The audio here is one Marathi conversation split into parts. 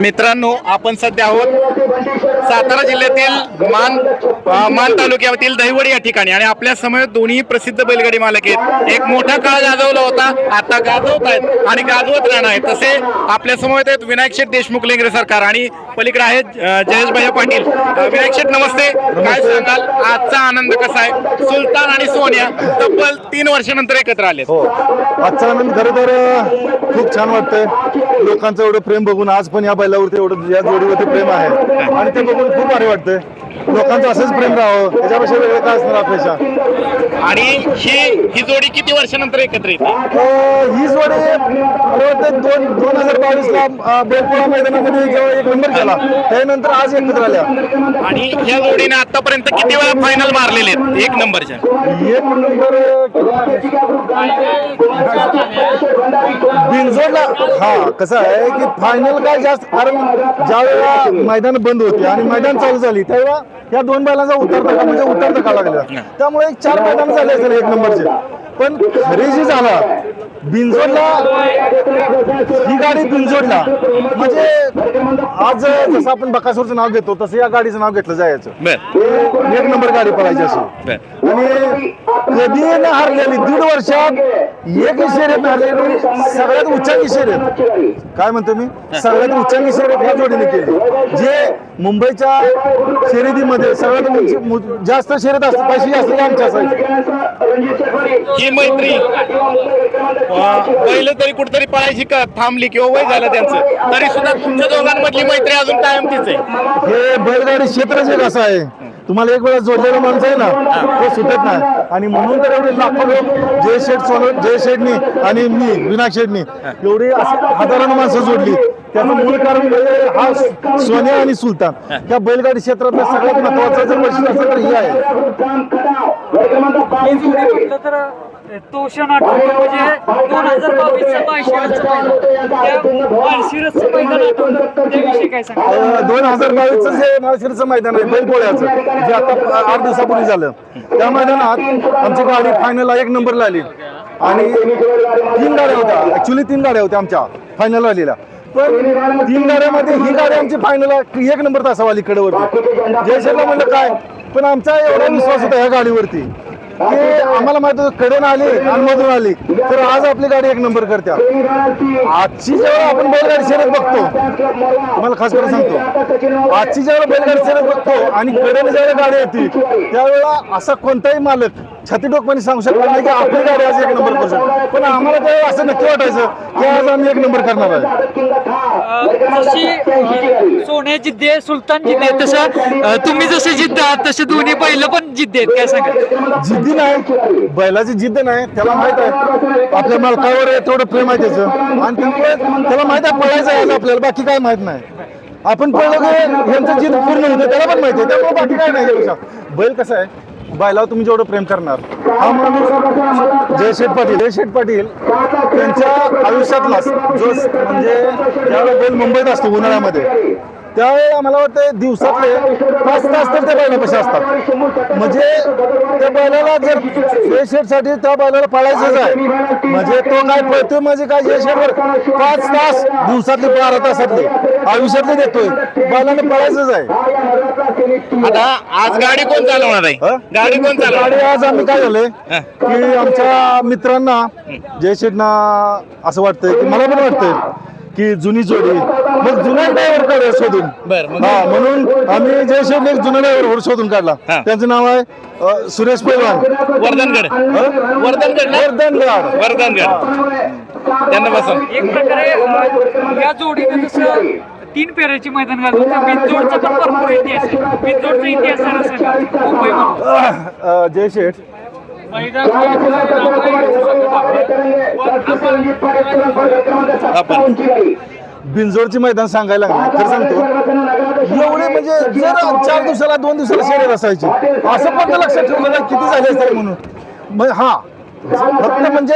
मित्रांनो आपण सध्या आहोत सातारा जिल्ह्यातील मान मान तालुक्यातील दहिवडी या ठिकाणी. आणि आपल्यासमोर दोन्ही प्रसिद्ध बैलगाडी मालक आहेत. एक मोठा काळ गाजवला होता आता गाजवत आहेत आणि गाजवत राहणार आहेत. तसे आपल्यासमोर आहेत विनायक शेठ देशमुख लेंगरे सरकार आणि पलीकडे आहेत जयेश भैया पाटील. विनायक शेठ नमस्ते. काय सांगाल? आजचा आनंद कसा आहे? सुलतान आणि सोनिया तब्बल तीन वर्षानंतर एकत्र आले हो. आजचा आनंद खरं तर खूप छान वाटतंय. लोकांचं एवढं प्रेम बघून आज पण या बैलावरती एवढं या जोडीवरती प्रेम आहे. आणि ते बघून खूप भारी वाटतंय. लोकांचं असंच प्रेम राहावं. त्याच्यापेक्षा वेगळं काय असणार अपेक्षा? आणि ही ही जोडी किती वर्षानंतर एकत्र येते अं, ही जोडी मला वाटतं दोन दोन हजार बावीसला अं, बेलपुरा मैदानामध्ये जेव्हा एक नंबर केला त्यानंतर आज एकत्र आल्या. आणि ह्या जोडीने आतापर्यंत किती वेळा फायनल मारलेले आहेत? एक नंबरच्या. एक नंबर बिनजोडला हा कसं आहे की फायनल काय जास्त कारण ज्या वेळेला मैदान बंद होती आणि मैदान चालू झाली या दोन बैलांचा उत्तर धक्का म्हणजे उत्तर धक्का लागला. त्यामुळे एक चार मैदान झाले असेल एक नंबरचे. पण खरी जी झाला बिनजोडला. ही गाडी बिनजोडला. म्हणजे आज जसं आपण बकासूरचं नाव घेतो तसं या गाडीचं नाव घेतलं जायचं. एक नंबर गाडी पळायची बर. आणि कधी न हारलेली दीड वर्षात एक शर्यत हारलेली सगळ्यात उच्चांकी शर्यत काय म्हणतो मी? सगळ्यात उच्चांकी शर्यत ह्या जोडीने केली. जे मुंबईच्या शर्यतीमध्ये सगळ्यात जास्त शर्यत असते पैसे जास्त आमच्या असायचे. ही मैत्री. पहिलं तरी कुठतरी पळायची का थांबली किंवा वय झालं त्यांचं. तरी सुद्धा तुमच्या दोघांमधली मैत्री अजून कायम तीच आहे. हे बैलगाडी क्षेत्रच एक असं आहे. तुम्हाला एक वेळा जोडलेला माणूस आहे ना तो सुटत नाही. आणि म्हणून तर एवढे लाखो लोक जय शेठ सोन जय शेठनी आणि मी विनायक शेठनी एवढी हजारानं माणसं जोडली. त्याचं मूळ कारण म्हणजे हा सोन्या आणि सुलतान. या बैलगाडी क्षेत्रातलं सगळ्यात महत्वाचं जर वैशिष्ट्य असेल तर हे आहे. ही आठवतो म्हणजे दोन हजार बावीसचं बायशिरसचं मैदान त्या बायशिरसचं मैदान आठवतं त्याविषयी काय सांगा दोन हजार बावीसचं जे माळशिरचं मैदान आहे बैलपोळ्याचं जे आता आठ दिवसापूर्वी झालं. त्या मैदानात आमची गाडी फायनलला एक नंबरला आली. आणि तीन गाड्या होत्या. ऍक्च्युली तीन गाड्या होत्या आमच्या. फायनल आलेल्या. पण तीन गाड्यामध्ये ही गाडी आमची फायनल एक नंबर तासावाली कडेवरती. जयशेखला म्हणलं काय? पण आमचा एवढा विश्वास होता या गाडीवरती. की आम्हाला माहीत होतं कडेनं आली आणि मधून आली. तर आज आपली गाडी एक नंबर करत्या. आजची जेव्हा आपण बैलगाडी शर्यत बघतो तुम्हाला खास करून सांगतो. आजची ज्यावेळेला बैलगाडी शर्यत बघतो आणि कडेने ज्यावेळेला गाडी येते त्यावेळेला असा कोणताही मालक छातीडोकपणे सांगू शकत नाही की आपली गाडी आज एक नंबर करू शकतो. पण आम्हाला त्यावेळेला असं नक्की वाटायचं की आज आम्ही एक नंबर करणार आहे. जशी जिद्दी आहे सुलतान जिद्दी आहे तसं अं, तुम्ही जसे जिद्द आहात तसे दोन्ही बैल पण जिद्दी आहेत काय सांगा जिद्दी नाही बैलाची जिद्द नाही त्याला माहीत आहे. आपल्या मालकावर आहे, तेवढं प्रेम आहे त्याचं. आणि त्यामुळे त्याला माहीत आहे पळायचं आहे आपल्याला बाकी काय माहीत नाही. आपण पळलो की यांचं जिद्द पूर्ण होतं त्याला पण माहिती आहे त्यामुळे बाकी काय नाही त्यापेक्षा. बैल कसं आहे? बैलावर तुम्ही जेवढं प्रेम करणार हा माणूस जयशेठ पाटील जयशेठ पाटील त्यांच्या आयुष्यातला जो म्हणजे ज्यावेळेला बैल मुंबईत असतो उन्हाळ्यामध्ये त्यावेळेला मला वाटतं दिवसातले पाच तास तर त्या बैलापाशी असतात. म्हणजे त्या बैलाला जर जयशेठसाठी त्या बैलाला पाळायचंच आहे. म्हणजे तो काय पळतोय म्हणजे काय जयशेठवर पाच तास दिवसातले बारा तासातले आयुष्यातले देतोय. बैलाने पळायचंच आहे. आता आज गाडी कोण चालवणार आहे? गाडी कोण गाडी चालवणार आज आम्ही काय झालंय की आमच्या मित्रांना जयशेठना असं वाटतंय की मला पण वाटतंय की जुनी जोडी. मग जुना ड्रायव्हर काढूया शोधून. बर, मग? हा म्हणून आम्ही जयशेठ एक जुना ड्रायव्हर शोधून काढला. हा. त्यांचं नाव आहे अ, सुरेश पैलवान. वर्धनगड. हं? वर्धनगड ना? वर्धनगड. वर्धनगड. त्यांना बसून एक प्रकारे अं, या जोडीने जसं तीन पेराची मैदान घालतो तर बिनजोडचा पण भरपूर इतिहास आहे. बिनजोडचा इतिहास जरा सांगा मुंबईमध्ये अ, जयशेठ आपण बिनजोडचे मैदान सांगायला लागले. खरं सांगतो एवढे म्हणजे जर चार दिवसाला दोन दिवसाला शर्यत असायची. असं पण लक्षात ठेवलं नाही किती झाले असते म्हणून. मग हा फक्त म्हणजे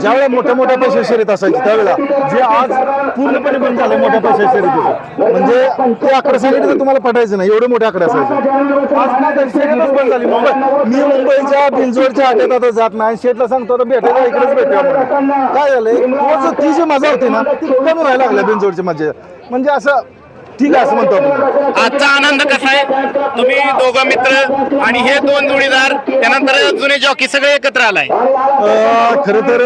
ज्यावेळेला मोठ्या मोठ्या पैसे शर्यत असायची त्यावेळेला जे आज पूर्णपणे बंद झाले मोठ्या पैसे शर्यतीचं. म्हणजे ते आकडे सांगितलं तर तुम्हाला पटायचं नाही एवढे मोठे आकडे असायचे. आज तर शर्यतच बंद झाली. मुंबई मी मुंबईच्या बिनजोडच्या आट्यात आता जात नाही शेटला सांगतो आता भेटायला इकडेच भेटूया म्हणून. काय झालंय? तो जो मजा होती ना ती कमी व्हायला लागल्या बिनजोडची मजा. म्हणजे असं ठीक आहे असं म्हणतो आपण. आजचा आनंद कसा आहे? तुम्ही दोघं मित्र आणि हे दोन जोडीदार त्यानंतर जुने जॉकी सगळे एकत्र आलाय. अं, खरं तर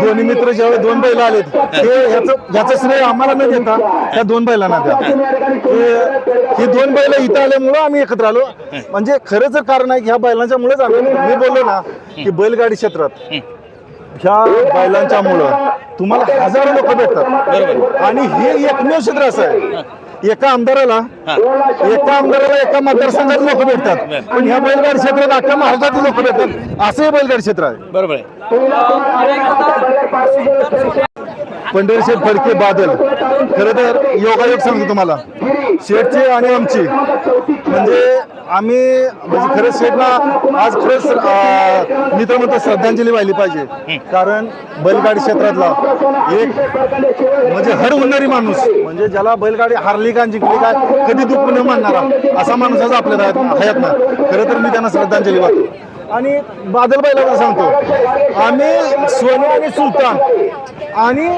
दोन्ही मित्र ज्यावेळी दोन बैल आलेत हे ह्याचं ह्याचं श्रेय आम्हाला न देता त्या दोन बैलांना द्या. हे- ही दोन बैल इथं आल्यामुळं आम्ही एकत्र आलो. म्हणजे खरं जर कारण आहे की ह्या बैलांच्या मुळेच आम्ही मी बोललो ना की बैलगाडी क्षेत्रात ह्या बैलांच्या मुळं तुम्हाला हजारो लोक भेटतात. आणि हे एकमेव क्षेत्र असं आहे. एका आमदाराला एका आमदाराला एका मतदारसंघात लोक भेटतात. पण ह्या बैलगाडी क्षेत्रात अख्ख्या महाराष्ट्रातील लोक भेटतात. असं हे बैलगाडी क्षेत्र आहे. बरोबर पंढरीशेठ फडके बादल. खरं तर योगायोग सांगतो तुम्हाला. शेठची आणि आमची. म्हणजे आम्ही म्हणजे खरंच शेठला आज खरंच अं, मी तर म्हणतो श्रद्धांजली व्हायली पाहिजे. कारण बैलगाडी क्षेत्रातला एक म्हणजे हर होणारी माणूस म्हणजे ज्याला बैलगाडी हारली का जिंकली का कधी दुःख न मानणारा असा माणूस आज आपल्या हयात ना. खरं तर मी त्यांना श्रद्धांजली वाहतो. आणि बादल बैलाला सांगतो आम्ही सोने आणि सुलतान आणि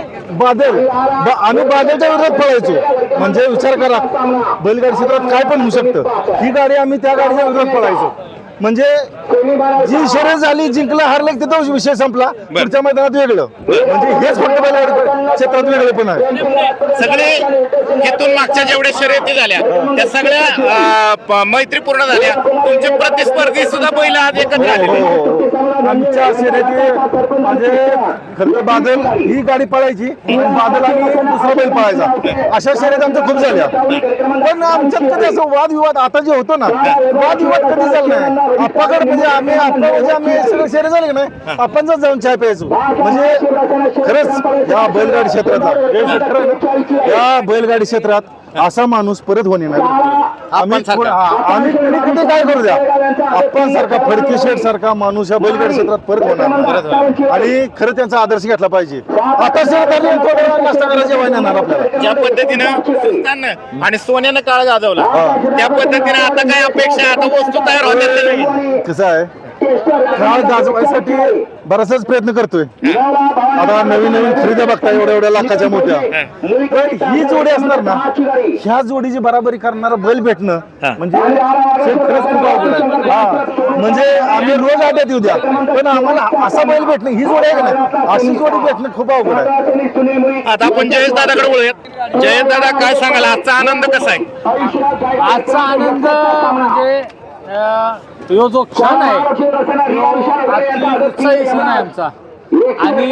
बादल आम्ही बादलच्या विरोधात पळायचो. म्हणजे विचार करा बैलगाडी क्षेत्रात काय पण होऊ शकतं. ही गाडी आम्ही त्या गाडीच्या विरोधात पळायचो. म्हणजे जी शर्यत झाली जिंकलं हारलं की तिथं विषय संपला. पुढच्या मैदानात वेगळं. म्हणजे हेच फक्त बैलगाडी क्षेत्रात वेगळं पण आहे. सगळे इथून मागच्या जेवढ्या शर्यती झाल्या त्या सगळ्या मैत्रीपूर्ण झाल्या. तुमचे प्रतिस्पर्धी सुद्धा बैल आज एकत्र आले. हो, हो. आमच्या शर्यती म्हणजे खरं तर बादल ही गाडी पळायची बादल आणि दुसरा बैल पळायचा अशा शर्यत आमच्या खूप झाल्या पण आमच्यात कधी असं वादविवाद आता जे होतो ना वादविवाद कधी झाला नाही आप्पाकडे म्हणजे आम्ही आप्पा म्हणजे आम्ही सगळे शर्यत झाले की नाही आपण जाऊन चाय प्यायचो म्हणजे खरंच या बैलगाडी क्षेत्रातला हे क्षेत्र आहे ना, या बैलगाडी क्षेत्रात असा माणूस परत होणे नाही. आम्ही आपणसारखा. हा, आम्ही कुणी कुठे काय करू द्या? आपण सारखा फडके शेठ सारखा माणूस या बैलगाडी क्षेत्रात परत होणार नाही. आणि खरं त्यांचा आदर्श घेतला पाहिजे. आता येणार? आपल्याला. ज्या पद्धतीनं सुलताननं आणि सोन्यानं काळ गाजवला त्या पद्धतीनं आता काय अपेक्षा आहे? आता वस्तू तयार नवीन. कसं आहे? काळ गाजवायसाठी बराचसाच प्रयत्न करतोय. आता नवीन नवीन खरेद्या बघता एवढ्या एवढ्या लाखाच्या मोठ्या. पण ही जोडी असणार ना ह्या जोडीची बराबरी करणारा बैल भेटणं म्हणजे शेत खरंच खूप अवघड आहे. हा म्हणजे आम्ही रोज आट्यात येऊ द्या पण आम्हाला असा बैल भेटणं ही जोडी आहे का नाही? अशी जोडी भेटणं खूप अवघड आहे. आता आपण जयेश दादाकडे वळूयात. जयेश दादा काय सांगाल? आजचा आनंद कसा आहे? आजचा आनंद म्हणजे तो जो क्षण आहे? अति उत्साही क्षण आहे आमचा. आणि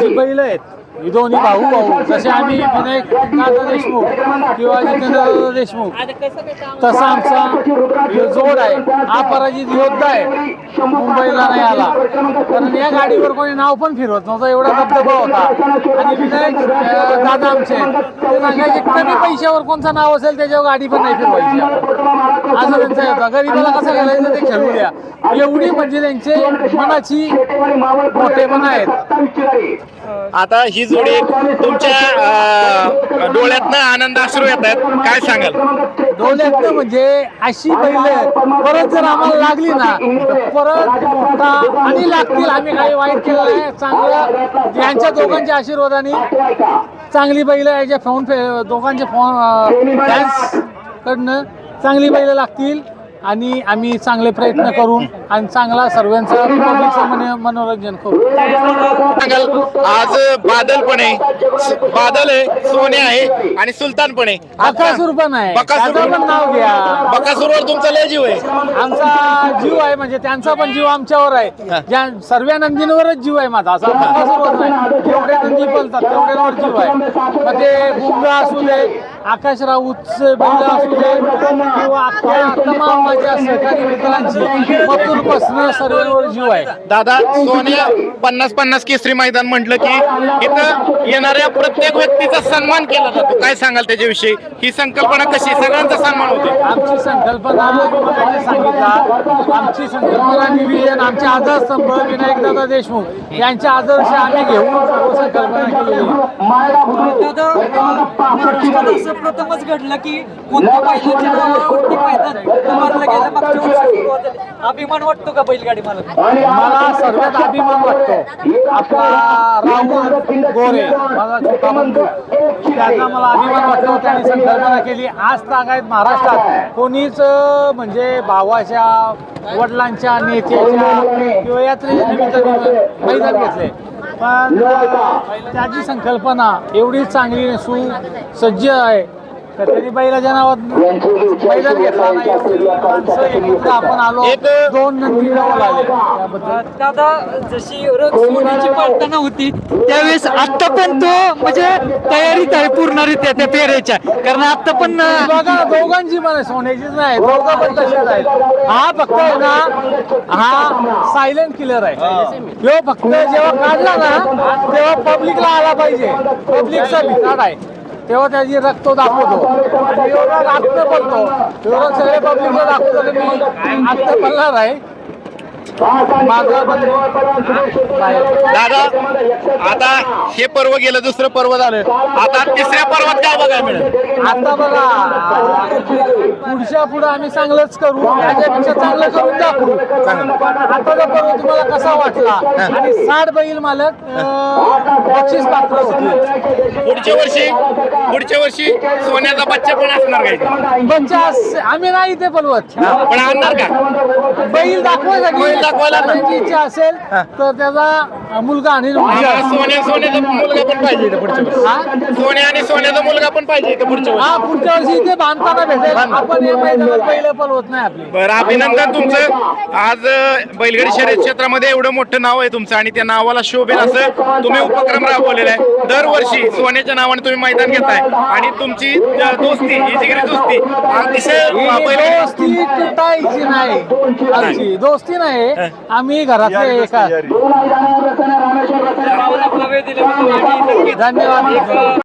जी बैल आहेत ही दोन्ही भाऊ भाऊ जसे आम्ही विनायक दादा देशमुख किंवा जितेंद्र देशमुख तसा आमचा जोड आहे. हा पराजित योद्धा आहे. मुंबईला नाही आला. कारण या गाडीवर कोणी नाव पण फिरवत नव्हतं. एवढा दबदबा होता. आणि विनायक दादा आमचे ते सांगायचे कमी पैशावर कोणचं नाव असेल त्याच्यावर गाडी पण नाही फिरवायची. असं त्यांचा होता. गरीबाला कसं घालायचं ते खेळू द्या. एवढी म्हणजे त्यांचे मनाची मोठेपणा आहेत. आता ही जोडी तुमच्या डोळ्यातनं आनंद अश्रू येत आहेत. काय सांगाल? डोळ्यातनं म्हणजे अशी बैल परत जर आम्हाला लागली ना परत आणि लागतील. आम्ही काही वाईट केलं नाही. चांगलं यांच्या दोघांच्या आशीर्वादाने चांगली बैल याच्या फोन दोघांचे फोन फॅन्स कडनं चांगली बैल लागतील. आणि आम्ही चांगले प्रयत्न करून आणि चांगला सर्वांचं मनोरंजन करू. आज बादल पण आहे. बादल आहे सोने आहे आणि सुलतान पण आहे. आकासूर पण आहे बकासूर. पण नाव घ्या. बकासूरवर तुमचा लय जीव आहे. आमचा जीव आहे म्हणजे त्यांचा पण जीव आमच्यावर आहे. ज्या सर्व नंदींवरच जीव आहे माझा. असा बकासूरवर नाही. जेवढे नंदी बोलतात तेवढ्यावर जीव आहे. मग ते बुंगा असू दे आकाश राऊतचे बैल असू दे किंवा अख्ख्या सहकारी मित्रांची मथुरपासून सर्वांवर जीव आहे. दादा सोन्या पन्नास पन्नास केसरी मैदान म्हटलं की इथं येणाऱ्या प्रत्येक व्यक्तीचा सन्मान केला जातो. काय सांगाल त्याच्याविषयी? ही संकल्पना कशी? सगळ्यांचा सन्मान होतो. आमची संकल्पना सांगितला. आमची संकल्पना निविजन आमचे आधारस्तंभ विनायकदादा देशमुख यांचे आदर्श आम्ही घेऊन सर्व संकल्पना केलेली आहे. महाराष्ट्रात असं प्रथमच घडलं की कोणत्या नावावरती मैदान गेलं मागच्या वर्षी सुरुवात झाली. अभिमान वाटतो का बैलगाडी मला मला सर्वात अभिमान वाटतो आपला राहुल गोरे माझा छोटा बंधू त्यांना मला अभिमान वाटतो त्यांनी संकल्पना केली. आज तागायत महाराष्ट्रात. कोणीच म्हणजे भावाच्या वडिलांच्या नेत्याच्या किंवा यात्रेच्या मैदान घेतले. पण त्याची संकल्पना एवढी चांगली सुसज्ज आहे. तर त्यांनी बैलाच्या नावात मैदान घेतला नाही माणसं एकत्र आपण आलो. एक- दोन नंदी जवळ आले. त्याबद्दल. दादा जशी रथ सोन्याची पळताना होती त्यावेळेस आता पण तो म्हणजे तयारीत आहे पूर्णरित्या त्या पेरेच्या कारण आता पण बघा दोघांची पण आहे, सोन्याचीच नाही दोघं पण तसेच आहेत. हा फक्त आहे ना हा सायलेंट किलर आहे. ह्यो फक्त जेव्हा काढला ना तेव्हा पब्लिकला आला पाहिजे. पब्लिकचा भिताड आहे. तेव्हा त्याची रक्त दाखवतो एवढं रक्त पडतो एवढं सगळे पब्लिकला दाखवतो मी आत्ता पडणार आहे. दादा आता हे पर्व गेलं दुसरं पर्व झालं. आता तिसऱ्या पर्वात काय बघायला मिळेल? आता बघा पुढच्या पुढे आम्ही चांगलंच करू. त्याच्यापेक्षा चांगलं करून दाखवू आताचा पर्व तुम्हाला कसा वाटला? आणि साठ बैल मालक अं, बक्षीस पात्र होतील. पुढच्या वर्षी पुढच्या वर्षी सोन्याचा बच्चा पण असणार काही पंचास आम्ही नाही ते पलवत पण आणणार का? बैल दाखवायसाठी बैल दाखवायला ना. त्यांची इच्छा असेल तर त्याचा मुलगा आणि सोन्या सोन्याचा मुलगा पण पाहिजे इथं पुढच्या वर्षी. सोन्या आणि सोन्याचा मुलगा पण पाहिजे इथं पुढच्या वर्षी. हा पुढच्या वर्षी इथे बांधताना भेटेल. आपण मैदानात पहिलं पलवत नाही आपली. बरं अभिनंदन तुमचं. आज अं, बैलगाडी शर्यत क्षेत्रामध्ये एवढं मोठं नाव आहे तुमचं आणि त्या नावाला शोभेल असं तुम्ही उपक्रम राबवलेला आहे. दरवर्षी सोन्याच्या नावाने तुम्ही मैदान घेताय. आणि तुमची अं, दोस्ती ही जिगरी दोस्ती अतिशय अं, बैलगाडी दोस्ती तुटायची नाही. आमची दोस्ती नाही. आम्ही घरातले एका धन्यवाद